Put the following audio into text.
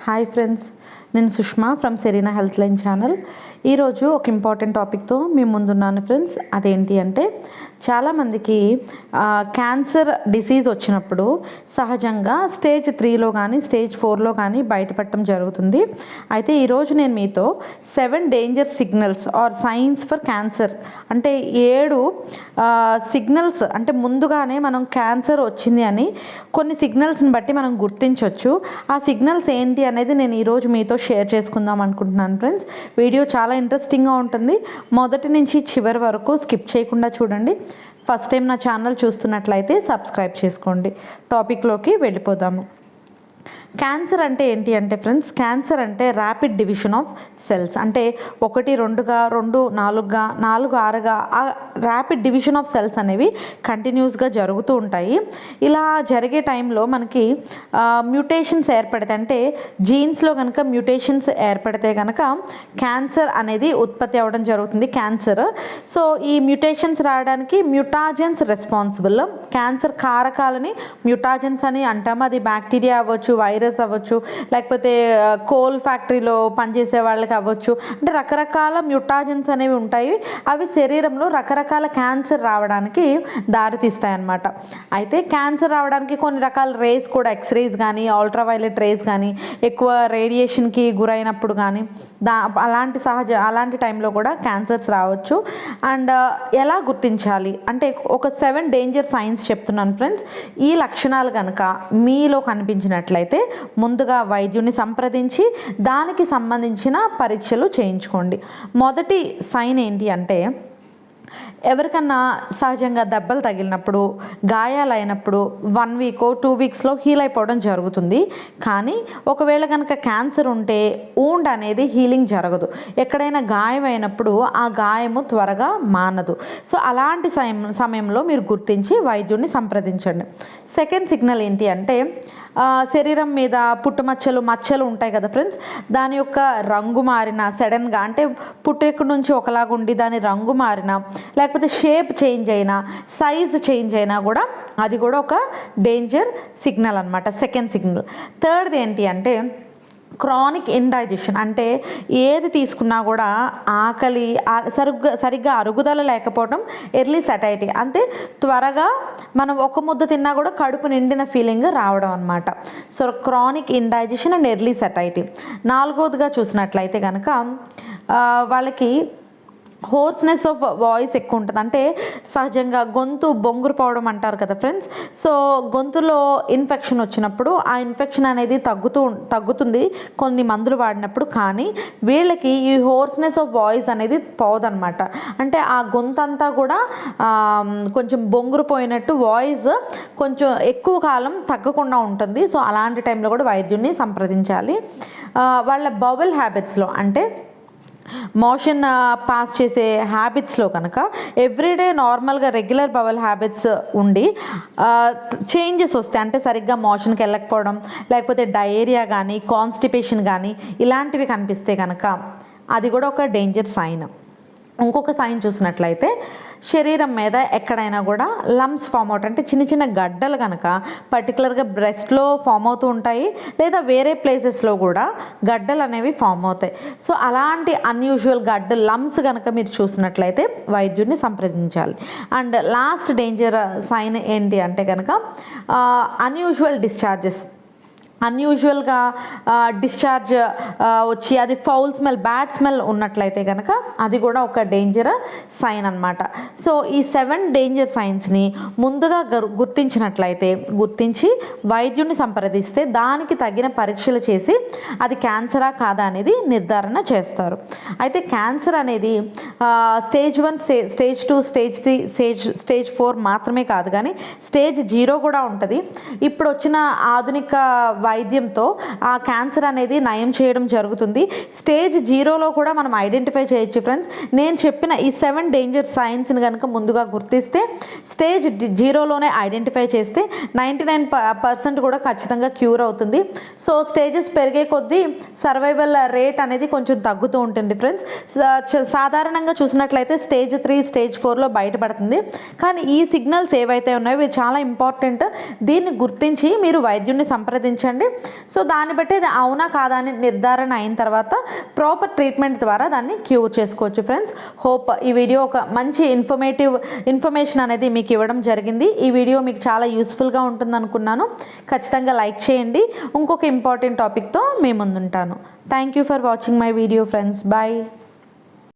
Hi friends నేను Sushma from Serena health line channel ఈరోజు ఒక ఇంపార్టెంట్ టాపిక్తో మీ ముందున్నాను ఫ్రెండ్స్ అదేంటి అంటే చాలామందికి క్యాన్సర్ డిసీజ్ వచ్చినప్పుడు సహజంగా స్టేజ్ త్రీలో కానీ స్టేజ్ ఫోర్లో కానీ బయటపడటం జరుగుతుంది. అయితే ఈరోజు నేను మీతో seven danger signals or signs for cancer అంటే ఏడు సిగ్నల్స్ అంటే ముందుగానే మనం క్యాన్సర్ వచ్చింది అని కొన్ని సిగ్నల్స్ని బట్టి మనం గుర్తించవచ్చు ఆ సిగ్నల్స్ ఏంటి అనేది నేను ఈరోజు మీతో షేర్ చేసుకుందాం అనుకుంటున్నాను ఫ్రెండ్స్ వీడియో చాలా ఇంట్రెస్టింగ్గా ఉంటుంది. మొదటి నుంచి చివరి వరకు స్కిప్ చేయకుండా చూడండి. ఫస్ట్ టైం నా ఛానల్ చూస్తున్నట్లయితే సబ్స్క్రైబ్ చేసుకోండి. టాపిక్లోకి వెళ్ళిపోదాము. క్యాన్సర్ అంటే ఏంటి అంటే ఫ్రెండ్స్ క్యాన్సర్ అంటే ర్యాపిడ్ డివిజన్ ఆఫ్ సెల్స్ అంటే ఒకటి రెండుగా రెండు నాలుగుగా నాలుగు ఆరుగా ఆ ర్యాపిడ్ డివిజన్ ఆఫ్ సెల్స్ అనేవి కంటిన్యూస్గా జరుగుతూ ఉంటాయి. ఇలా జరిగే టైంలో మనకి మ్యూటేషన్స్ ఏర్పడితే అంటే జీన్స్లో కనుక మ్యూటేషన్స్ ఏర్పడితే కనుక క్యాన్సర్ అనేది ఉత్పత్తి అవ్వడం జరుగుతుంది క్యాన్సర్ సో ఈ మ్యూటేషన్స్ రావడానికి మ్యూటాజెన్స్ రెస్పాన్సిబుల్ క్యాన్సర్ కారకాలని మ్యూటాజెన్స్ అని అంటాము. అది బ్యాక్టీరియా అవ్వచ్చు వైరస్ అవ్వచ్చు లేకపోతే కోల్ ఫ్యాక్టరీలో పనిచేసే వాళ్ళకి అవ్వచ్చు. అంటే రకరకాల మ్యూటాజెన్స్ అనేవి ఉంటాయి. అవి శరీరంలో రకరకాల క్యాన్సర్ రావడానికి దారితీస్తాయి అన్నమాట అయితే క్యాన్సర్ రావడానికి కొన్ని రకాల రేస్ కూడా ఎక్స్రేస్ కానీ అల్ట్రావైలెట్ రేస్ కానీ ఎక్కువ రేడియేషన్కి గురైనప్పుడు కానీ దా అలాంటి సహజ అలాంటి టైంలో కూడా క్యాన్సర్స్ రావచ్చు. అండ్ ఎలా గుర్తించాలి? అంటే ఒక సెవెన్ డేంజర్ సైన్స్ చెప్తున్నాను ఫ్రెండ్స్. ఈ లక్షణాలు కనుక మీలో కనిపించినట్లయితే ముందుగా వైద్యుని సంప్రదించి దానికి సంబంధించిన పరీక్షలు చేయించుకోండి. మొదటి సైన్ ఏంటి అంటే ఎవరికన్నా సహజంగా దెబ్బలు తగిలినప్పుడు గాయాలైనప్పుడు వన్ వీక్ టూ వీక్స్లో హీల్ అయిపోవడం జరుగుతుంది. కానీ ఒకవేళ కనుక క్యాన్సర్ ఉంటే ఊండ్ అనేది హీలింగ్ జరగదు. ఎక్కడైనా గాయం అయినప్పుడు ఆ గాయము త్వరగా మానదు. సో అలాంటి సమయం సమయంలో మీరు గుర్తించి వైద్యుడిని సంప్రదించండి. సెకండ్ సిగ్నల్ ఏంటి అంటే శరీరం మీద పుట్టుమచ్చలు మచ్చలు ఉంటాయి కదా ఫ్రెండ్స్ దాని యొక్క రంగు మారిన సడన్గా అంటే పుట్టెక్కడి నుంచి ఒకలాగా ఉండి దాని రంగు మారిన లేకపోతే షేప్ చేంజ్ అయినా సైజ్ చేంజ్ అయినా కూడా అది కూడా ఒక డేంజర్ సిగ్నల్ అనమాట సెకండ్ సిగ్నల్ థర్డ్ది ఏంటి అంటే క్రానిక్ ఇండైజెషన్ అంటే ఏది తీసుకున్నా కూడా ఆకలి సరిగ్గా సరిగ్గా అరుగుదల లేకపోవడం ఎర్లీ సెటైటీ అంటే త్వరగా మనం ఒక ముద్ద తిన్నా కూడా కడుపు నిండిన ఫీలింగ్ రావడం అనమాట so chronic indigestion and early satiety నాలుగోదిగా చూసినట్లయితే కనుక వాళ్ళకి హోర్స్నెస్ ఆఫ్ వాయిస్ ఎక్కువ ఉంటుంది అంటే సహజంగా గొంతు బొంగురు పోవడం అంటారు కదా ఫ్రెండ్స్ సో గొంతులో ఇన్ఫెక్షన్ వచ్చినప్పుడు ఆ ఇన్ఫెక్షన్ అనేది తగ్గుతూ తగ్గుతుంది కొన్ని మందులు వాడినప్పుడు. కానీ వీళ్ళకి ఈ హోర్స్నెస్ ఆఫ్ వాయిస్ అనేది పోదనమాట అంటే ఆ గొంతు అంతా కూడా కొంచెం బొంగురు పోయినట్టు వాయిస్ కొంచెం ఎక్కువ కాలం తగ్గకుండా ఉంటుంది. సో అలాంటి టైంలో కూడా వైద్యుడిని సంప్రదించాలి. వాళ్ళ బౌల్ హ్యాబిట్స్లో అంటే మోషన్ పాస్ చేసే హ్యాబిట్స్లో కనుక ఎవ్రీడే నార్మల్గా రెగ్యులర్ బవల్ హ్యాబిట్స్ ఉండి చేంజెస్ వస్తాయి. అంటే సరిగ్గా మోషన్కి వెళ్ళకపోవడం లేకపోతే డయేరియా కానీ కాన్స్టిపేషన్ కానీ ఇలాంటివి కనిపిస్తే కనుక అది కూడా ఒక డేంజర్ సైన్ ఇంకొక సైన్ చూసినట్లయితే శరీరం మీద ఎక్కడైనా కూడా లమ్స్ ఫామ్ అవుట్. అంటే చిన్న చిన్న గడ్డలు కనుక పర్టికులర్గా బ్రెస్ట్లో ఫామ్ అవుతూ ఉంటాయి లేదా వేరే ప్లేసెస్లో కూడా గడ్డలు అనేవి ఫామ్ అవుతాయి. సో అలాంటి అన్యూజువల్ గడ్డ లమ్స్ కనుక మీరు చూసినట్లయితే వైద్యుడిని సంప్రదించాలి. అండ్ లాస్ట్ డేంజర్ సైన్ ఏంటి అంటే కనుక అన్యూజువల్ డిశ్చార్జెస్ అన్యూజువల్గా డిశ్చార్జ్ వచ్చి అది ఫౌల్ స్మెల్ బ్యాడ్ స్మెల్ ఉన్నట్లయితే కనుక అది కూడా ఒక డేంజర్ సైన్ అనమాట సో ఈ సెవెన్ డేంజర్ సైన్స్ని ముందుగా గుర్తించినట్లయితే గుర్తించి వైద్యుడిని సంప్రదిస్తే దానికి తగిన పరీక్షలు చేసి అది క్యాన్సరా కాదా అనేది నిర్ధారణ చేస్తారు. అయితే క్యాన్సర్ అనేది stage one stage two stage three stage stage four మాత్రమే కాదు కానీ స్టేజ్ జీరో కూడా ఉంటుంది. ఇప్పుడు వచ్చిన ఆధునిక వైద్యంతో ఆ క్యాన్సర్ అనేది నయం చేయడం జరుగుతుంది. స్టేజ్ జీరోలో కూడా మనం ఐడెంటిఫై చేయొచ్చు ఫ్రెండ్స్ నేను చెప్పిన ఈ సెవెన్ డేంజర్ సైన్స్ని కనుక ముందుగా గుర్తిస్తే స్టేజ్ జీరోలోనే ఐడెంటిఫై చేస్తే నైంటీ నైన్ పర్సెంట్ కూడా ఖచ్చితంగా క్యూర్ అవుతుంది. సో స్టేజెస్ పెరిగే కొద్దీ సర్వైవల్ రేట్ అనేది కొంచెం తగ్గుతూ ఉంటుంది ఫ్రెండ్స్ సాధారణంగా చూసినట్లయితే స్టేజ్ త్రీ స్టేజ్ ఫోర్లో బయటపడుతుంది. కానీ ఈ సిగ్నల్స్ ఏవైతే ఉన్నాయో ఇవి చాలా ఇంపార్టెంట్. దీన్ని గుర్తించి మీరు వైద్యుడిని సంప్రదించండి. సో దాన్ని బట్టి అది అవునా కాదా అని నిర్ధారణ అయిన తర్వాత ప్రాపర్ ట్రీట్మెంట్ ద్వారా దాన్ని క్యూర్ చేసుకోవచ్చు ఫ్రెండ్స్. హోప్ ఈ వీడియో ఒక మంచి ఇన్ఫర్మేటివ్ ఇన్ఫర్మేషన్ అనేది మీకు ఇవ్వడం జరిగింది. ఈ వీడియో మీకు చాలా యూస్ఫుల్గా ఉంటుంది అనుకున్నాను ఖచ్చితంగా లైక్ చేయండి. ఇంకొక ఇంపార్టెంట్ టాపిక్తో మేము ముందుంటాను. Thank you for watching my video friends. Bye.